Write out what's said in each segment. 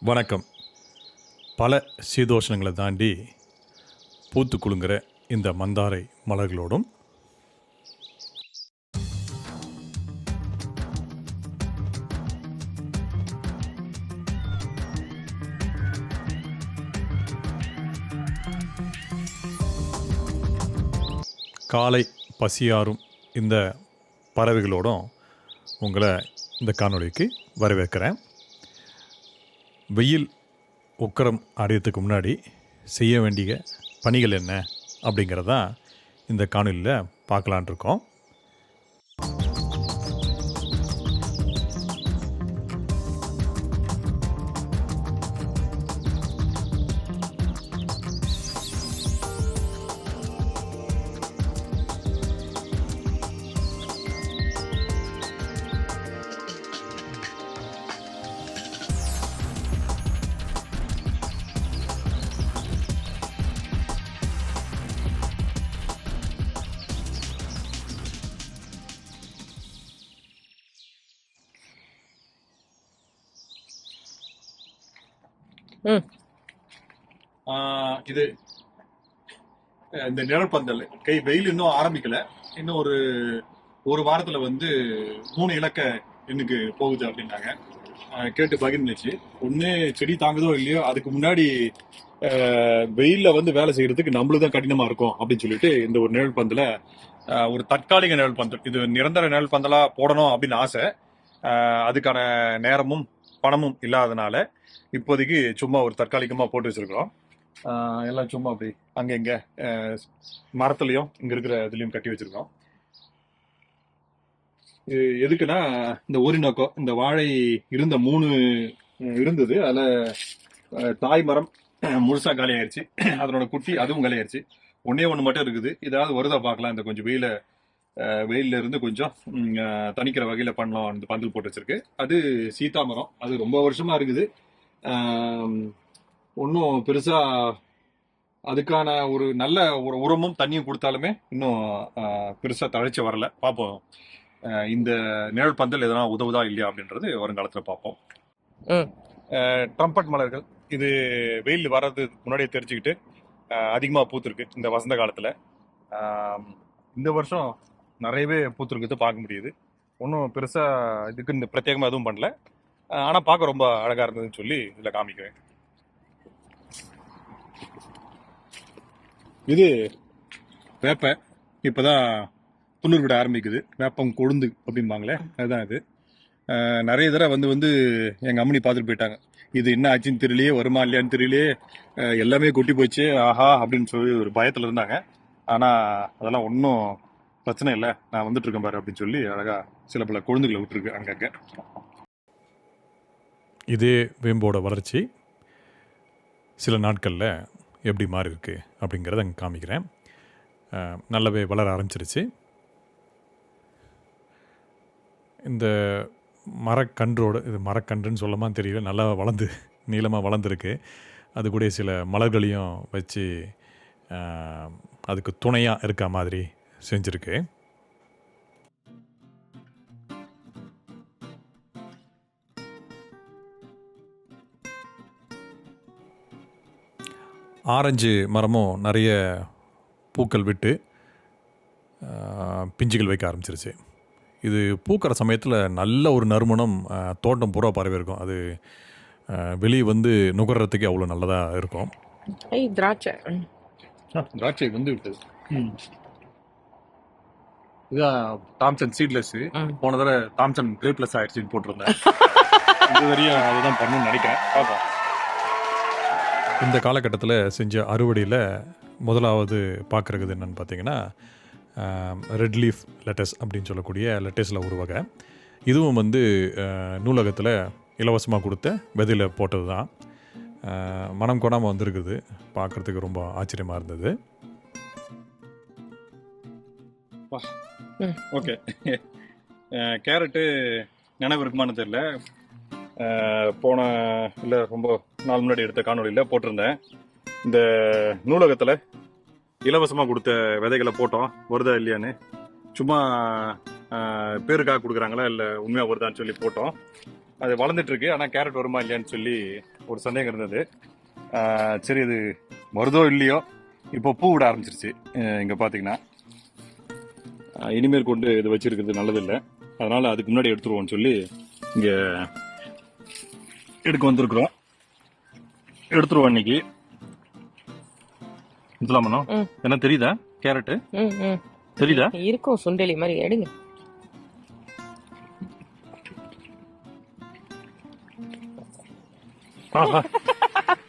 வணக்கம். பல சீதோஷணங்களை தாண்டி பூத்து குலுங்குற இந்த மந்தாரை மலர்களோடும் காலை பசியாரும் இந்த பறவைகளோடும் உங்களை இந்த காணொலிக்கு வரவேற்கிறேன். வெயில் உக்கரம் அடையிறதுக்கு முன்னாடி செய்ய வேண்டிய பணிகள் என்ன அப்படிங்கிறதான் இந்த காணொலியில் பார்க்கலான் இருக்கோம் இது இந்த நிழற்பந்தல் கை வெயில் இன்னும் ஆரம்பிக்கல. இன்னும் ஒரு ஒரு வாரத்துல வந்து மூணு இலக்க எண்ணுக்கு போகுது அப்படின்னாங்க. கேட்டு பகிர்ந்துச்சு. ஒண்ணு செடி தாங்குதோ இல்லையோ அதுக்கு முன்னாடி வெயில்ல வந்து வேலை செய்யறதுக்கு நம்மளுக்கு தான் கடினமா இருக்கும் அப்படின்னு சொல்லிட்டு இந்த ஒரு நிழல் ஒரு தற்காலிக நிழல் பந்தல். இது நிரந்தர நிழல் பந்தலா போடணும் அப்படின்னு ஆசை. அதுக்கான நேரமும் பணமும் இல்லாதனால இப்போதைக்கு சும்மா ஒரு தற்காலிகமாக போட்டு வச்சிருக்கிறோம். எல்லாம் சும்மா அப்படி அங்கே இங்கே மரத்துலேயும் இங்கே இருக்கிற இதுலேயும் கட்டி வச்சிருக்கோம் எதுக்குன்னா இந்த ஓரினோக்கோ இந்த வாழை இருந்த மூணு இருந்தது. அதில் தாய் மரம் முழுசாக காலியாயிருச்சு. அதனோட குட்டி அதுவும் காலியாயிருச்சு. ஒன்றே ஒன்னே மட்டும் இருக்குது. ஏதாவது வருதா பார்க்கலாம். இந்த கொஞ்சம் வெயில வெயில்ல இருந்து கொஞ்சம் தணிக்கிற வகையில பண்ணலாம் இந்த பந்தல் போட்டு வச்சிருக்கு. அது சீதா மரம் அது ரொம்ப வருஷமா இருக்குது. ஒன்றும் பெருசா அதுக்கான ஒரு நல்ல ஒரு உரமும் தண்ணியும் கொடுத்தாலுமே இன்னும் பெருசா தழைச்சு வரல. பார்ப்போம். இந்த நிழல் பந்தல் எதனா உதவுதா இல்லையா அப்படின்றது வருங்காலத்துல பார்ப்போம். ட்ரம்பட் மலர்கள். இது வெயில் வர்றது முன்னாடியே தெரிஞ்சுக்கிட்டு ஆஹ், அதிகமா பூத்திருக்கு இந்த வசந்த காலத்துல. இந்த வருஷம் நிறையவே பூத்திருக்குது பார்க்க முடியுது. ஒன்றும் பெருசாக இதுக்கு இந்த பிரத்யேகமாக எதுவும் பண்ணல. ஆனால் பார்க்க ரொம்ப அழகாக இருந்ததுன்னு சொல்லி இதில் காமிக்கிறேன். இது வேப்ப. இப்பதான் துளிர் விட ஆரம்பிக்குது. வேப்பம் கொழுந்து அப்படிம்பாங்களே அதுதான் இது. நிறைய தடவை வந்து வந்து எங்கள் அம்மனி பார்த்துட்டு போயிட்டாங்க. இது என்ன ஆச்சுன்னு தெரியலையே வருமா இல்லையான்னு தெரியலையே. எல்லாமே கொட்டி போச்சு. ஆஹா அப்படின்னு சொல்லி ஒரு பயத்தில் இருந்தாங்க. ஆனால் அதெல்லாம் ஒன்றும் பிரச்சனை இல்லை. நான் வந்துட்டு இருக்கேன் பாரு அப்படின்னு சொல்லி அழகா சில பல கொழுந்துகளை விட்டுருக்கு அங்கங்கே. இதே வேம்போட வளர்ச்சி சில நாட்களில் எப்படி மாறி இருக்கு அப்படிங்கிறத அங்கே காமிக்கிறேன். நல்லாவே வளர ஆரம்பிச்சிருச்சு. இந்த மரக்கன்றோட இது மரக்கன்றுன்னு சொல்லமா தெரியல. நல்லா வளர்ந்து நீளமாக வளர்ந்துருக்கு. அது கூட சில மலர்களையும் வச்சு அதுக்கு துணையாக இருக்க மாதிரி செஞ்சுருக்கு. ஆரஞ்சு மரமும் நிறைய பூக்கள் விட்டு பிஞ்சுகள் வைக்க ஆரம்பிச்சிருச்சு. இது பூக்கிற சமயத்தில் நல்ல ஒரு நறுமணம் தோட்டம் பூரா பரவி இருக்கும். அது வெளியே வந்து நுகர்றதுக்கே அவ்வளோ நல்லதாக இருக்கும். திராட்சை. திராட்சை வந்து விட்டது இதான் தாம்சன் சீட்லெஸ். போன தடவை தாம்சன் கிரேப்லெஸ் ஆயிடுச்சுன்னு போட்டிருந்தேன். இது வரையும் அதுதான் பண்ணணும்னு நினைக்கிறேன். பார்ப்போம். இந்த காலகட்டத்தில் செஞ்ச அறுவடையில் முதலாவது பார்க்குறது என்னன்னு பார்த்தீங்கன்னா ரெட் லீஃப் லெட்டஸ் அப்படின்னு சொல்லக்கூடிய லெட்டஸில் ஒரு வகை. இதுவும் வந்து நூலகத்தில் இலவசமாக கொடுத்த விதையில் போட்டது தான் மனம் கொடாமல் வந்திருக்குது. பார்க்குறதுக்கு ரொம்ப ஆச்சரியமாக இருந்தது. ஓகே. கேரட்டு நினைவு இருக்குமான்னு தெரியல. போன இல்லை ரொம்ப நாள் முன்னாடி எடுத்த காணொலியில் போட்டிருந்தேன். இந்த நூலகத்தில் இலவசமாக கொடுத்த விதைகளை போட்டோம். வருதா இல்லையான்னு. சும்மா பேருக்காக கொடுக்குறாங்களா இல்லை உண்மையாக வருதான்னு சொல்லி போட்டோம். அது வளர்ந்துட்டுருக்கு. ஆனால் கேரட் வருமா இல்லையான்னு சொல்லி ஒரு சந்தேகம் இருந்தது. சரி இது வருதோ இல்லையோ? இப்போ பூ விட ஆரம்பிச்சிருச்சு. இங்கே பார்த்தீங்கன்னா இனிமேல் கொண்டு இது வச்சிருக்கிறது நல்லதில்லை. அதனால அதுக்கு முன்னாடி எடுத்துருவோம்னு சொல்லி இங்க எடுக்க வந்திருக்கிறோம். எடுத்துருவோம் இன்னைக்கு. எடுத்துலாமண்ணா. என்ன தெரியுதா? கேரட்டு? தெரியுதா? இருக்கும் சுண்டலி மாதிரி எடுங்க.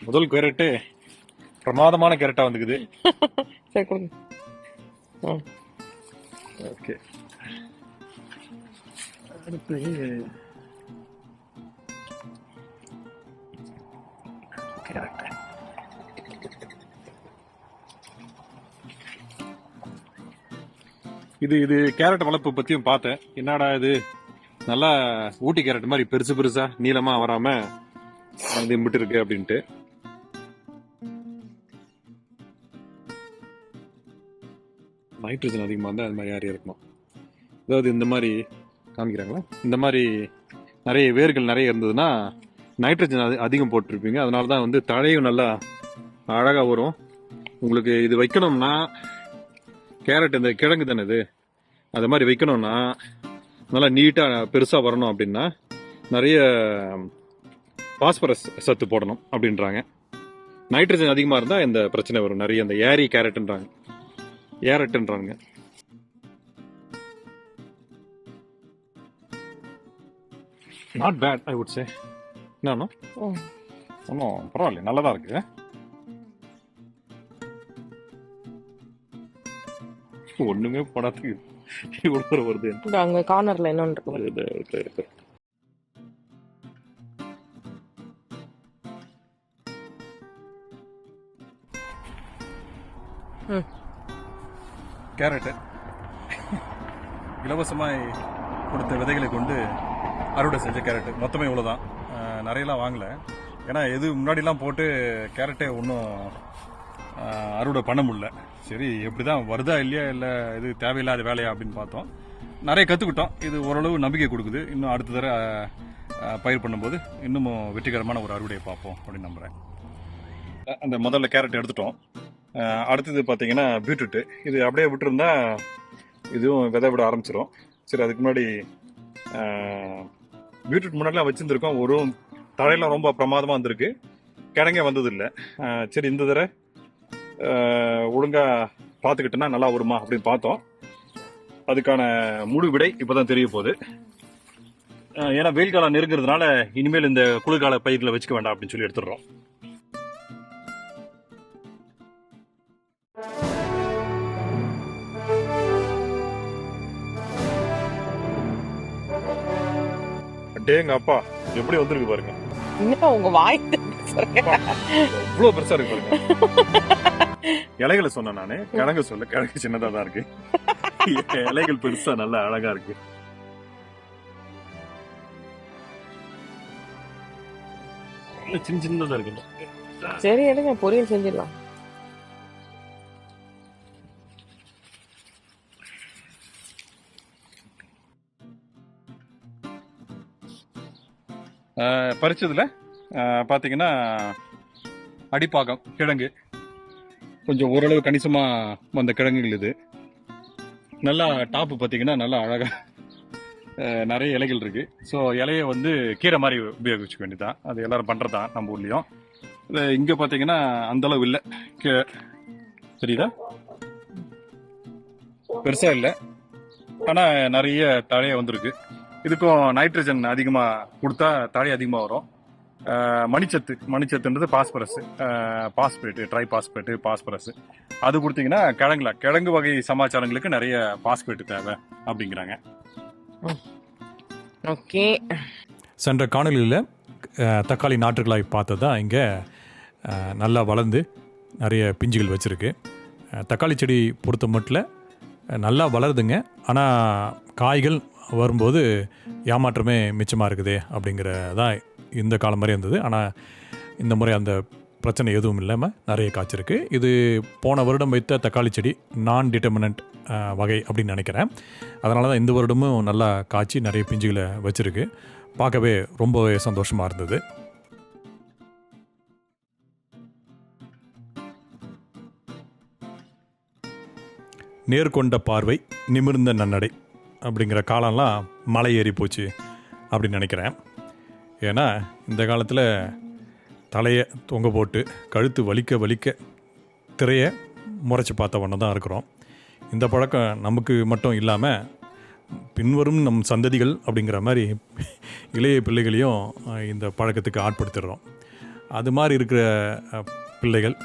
முதல் கேரட்டு. பிரமாதமான கேரட்டா வந்துக்குது. சரி கொடுங்க. ஓகே. அடுத்து இது இது கேரட் வளர்ப்பு பத்தியும் பார்த்தேன். என்னடா இது? நல்லா ஊட்டி கேரட் மாதிரி பெருசு பெருசா நீளமா வராம வந்து இம்பிட்டு இருக்கு அப்படின்ட்டு. நைட்ரஜன் அதிகமாக இருந்தால் அது மாதிரி ஏரியா இருக்குமா அதாவது இந்த மாதிரி காமிக்கிறாங்களா? இந்த மாதிரி நிறைய வேர்கள் நிறைய இருந்ததுன்னா நைட்ரஜன் அது அதிகம் போட்டிருப்பீங்க. அதனால தான் வந்து தழையும் நல்லா அழகாக வரும். உங்களுக்கு இது வைக்கணும்னா கேரட் இந்த கிழங்கு தானே இது? அது மாதிரி வைக்கணும்னா நல்லா நீட்டாக பெருசாக வரணும் அப்படின்னா நிறைய பாஸ்பரஸ் சத்து போடணும் அப்படின்றாங்க. நைட்ரஜன் அதிகமாக இருந்தால் இந்த பிரச்சனை வரும். நிறைய இந்த ஏரி கேரட்ன்றாங்க ஏரட்டுன்றாங்க not bad I would say என்ன ம். ஒன்றும் பரவாயில்ல நல்லதா இருக்கு. ஒண்ணுமே படத்துக்கு இவ்வளோ வருது. அங்க கார்னர்ல என்னன்னு இருக்கு. கேரட்டு. இலவசமாக கொடுத்த விதைகளை கொண்டு அறுவடை செஞ்ச கேரட்டு. மொத்தமே இவ்வளோ தான் நிறையலாம் வாங்கலை. ஏன்னா எது முன்னாடிலாம் போட்டு கேரட்டே ஒன்றும் அறுவடை பண்ண முடியல. சரி எப்படி தான் வருதா இல்லையா இல்லை இது தேவையில்லாத வேலையா அப்படின்னு பார்த்தோம். நிறைய கற்றுக்கிட்டோம் இது ஓரளவு நம்பிக்கை கொடுக்குது. இன்னும் அடுத்த தடவை பயிர் பண்ணும்போது இன்னமும் வெற்றிகரமான ஒரு அறுவடையை பார்ப்போம் அப்படின்னு நம்புகிறேன் அந்த முதல்ல கேரட் எடுத்துட்டோம். அடுத்தது பார்த்தீங்கன்னா பீட்ரூட்டு. இது அப்படியே விட்டுருந்தா இதுவும் விதை விட ஆரம்பிச்சிடும் சரி அதுக்கு முன்னாடி பீட்ரூட் முன்னாடிலாம் வச்சுருந்துருக்கோம். ஒரு தழையெல்லாம் ரொம்ப பிரமாதமாக வந்திருக்கு. கிழங்கே வந்ததில்லை. சரி இந்த தடவை ஒழுங்காக பார்த்துக்கிட்டோன்னா நல்லா வருமா அப்படின்னு பார்த்தோம். அதுக்கான முழு விடை இப்போதான் தெரிய போகுது. ஏன்னா வெயில் காலம் நெருங்கிறதுனால இனிமேல் இந்த குளிர்கால பயிர்களை வச்சுக்க வேண்டாம் அப்படின்னு சொல்லி எடுத்துடுறோம். டேங்க அப்பா எப்படி வந்திருக்கு பாருங்க. என்ன உங்க வாய் இவ்வளவு பெருசா இருக்கு பாருங்க. இலைகளை சொன்னேன் நானு. கிழங்கு சொல்ல கிழங்கு சின்னதா தான் இருக்கு. இலைகள் பெருசா நல்லா அழகா இருக்கு. சின்ன சின்னதா இருக்கு சரி எடுங்க பொரியல் செஞ்சிடலாம். பறித்ததில் பறிச்சதுல ஆஹ் அடிப்பாகம் கிழங்கு. கொஞ்சம் ஓரளவு கணிசமாக வந்த கிழங்குகள் இது. நல்லா டாப்பு பார்த்தீங்கன்னா நல்லா அழகாக நிறைய இலைகள் இருக்குது ஸோ இலையை வந்து கீரை மாதிரி உபயோகிச்சுக்க வேண்டியதான் அது எல்லோரும் பண்ணுறது தான் நம்ம ஊர்லேயும். இது இங்கே பார்த்தீங்கன்னா அந்த அளவு இல்லை. கே தெரியுதா? பெருசாக இல்லை. ஆனால் நிறைய தழைய வந்திருக்கு. இதுக்கும் நைட்ரஜன் அதிகமா கொடுத்தா தழை அதிகமா வரும். மணிச்சத்து மணிச்சத்துன்றது phosphorus phosphate tri phosphate phosphorus அது கொடுத்தீங்கன்னா கிழங்குல கிழங்கு வகை சமாச்சாரங்களுக்கு நிறைய பாஸ்பேட்டு தேவை அப்படிங்கிறாங்க. ஓகே. சென்ற காணொலியில் தக்காளி நாற்றுகளாய் பார்த்தது தான் இங்கே நல்லா வளர்ந்து நிறைய பிஞ்சுகள் வச்சுருக்கு. தக்காளி செடி பொறுத்த மட்டும் நல்லா வளருதுங்க. ஆனால் காய்கள் வரும்போது ஏமாற்றமே மிச்சமாக இருக்குது அப்படிங்கிறதான் இந்த காலம் மாதிரி இருந்தது. ஆனால் இந்த முறை அந்த பிரச்சனை எதுவும் இல்லாமல் நிறைய காய்ச்சிருக்கு இது போன வருடம் வைத்த தக்காளி செடி நான் டிட்டர்மினன்ட் வகை அப்படின்னு நினைக்கிறேன். அதனால தான் இந்த வருடமும் நல்லா காய்ச்சி நிறைய பிஞ்சுகளை வச்சுருக்கு. பார்க்கவே ரொம்பவே சந்தோஷமாக இருந்தது. நேர்கொண்ட பார்வை நிமிர்ந்த நன்னடை. அப்படிங்கிற காலம்லாம் மலை ஏறி போச்சு அப்படின்னு நினைக்கிறேன். ஏன்னா இந்த காலத்தில் தலையை தொங்க போட்டு கழுத்து வலிக்க வலிக்க திரையை முறைச்சி பார்த்த தான் இருக்கிறோம். இந்த பழக்கம் நமக்கு மட்டும் இல்லாமல் பின்வரும் நம் சந்ததிகள் அப்படிங்கிற மாதிரி இளைய பிள்ளைகளையும் இந்த பழக்கத்துக்கு ஆட்படுத்திடுறோம். அது மாதிரி இருக்கிற பிள்ளைகள்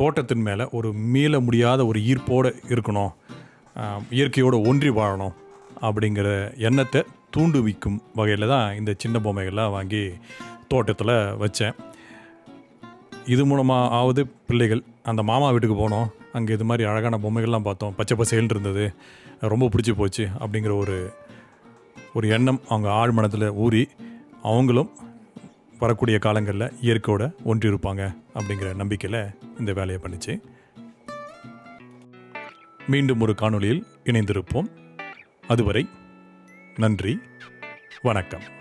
தோட்டத்தின் மேலே ஒரு மீள முடியாத ஒரு ஈர்ப்போடு இருக்கணும். இயற்கையோடு ஒன்றி வாழணும் அப்படிங்கிற எண்ணத்தை தூண்டுவிக்கும் வகையில் தான் இந்த சின்ன பொம்மைகள்லாம் வாங்கி தோட்டத்தில் வச்சேன். இது மூலமாக ஆவது பிள்ளைகள் அந்த மாமா வீட்டுக்கு போனோம். அங்கே இது மாதிரி அழகான பொம்மைகள்லாம் பார்த்தோம். பச்சை பசேல்னு இருந்தது. ரொம்ப பிடிச்சி போச்சு அப்படிங்கிற ஒரு ஒரு எண்ணம் அவங்க ஆழ் மனத்தில் ஊறி அவங்களும் வரக்கூடிய காலங்களில் இயற்கையோட ஒன்றி இருப்பாங்க அப்படிங்கிற நம்பிக்கையில் இந்த வேலையை பண்ணிச்சு. மீண்டும் ஒரு காணொளியில் இணைந்திருப்போம். அதுவரை நன்றி வணக்கம்.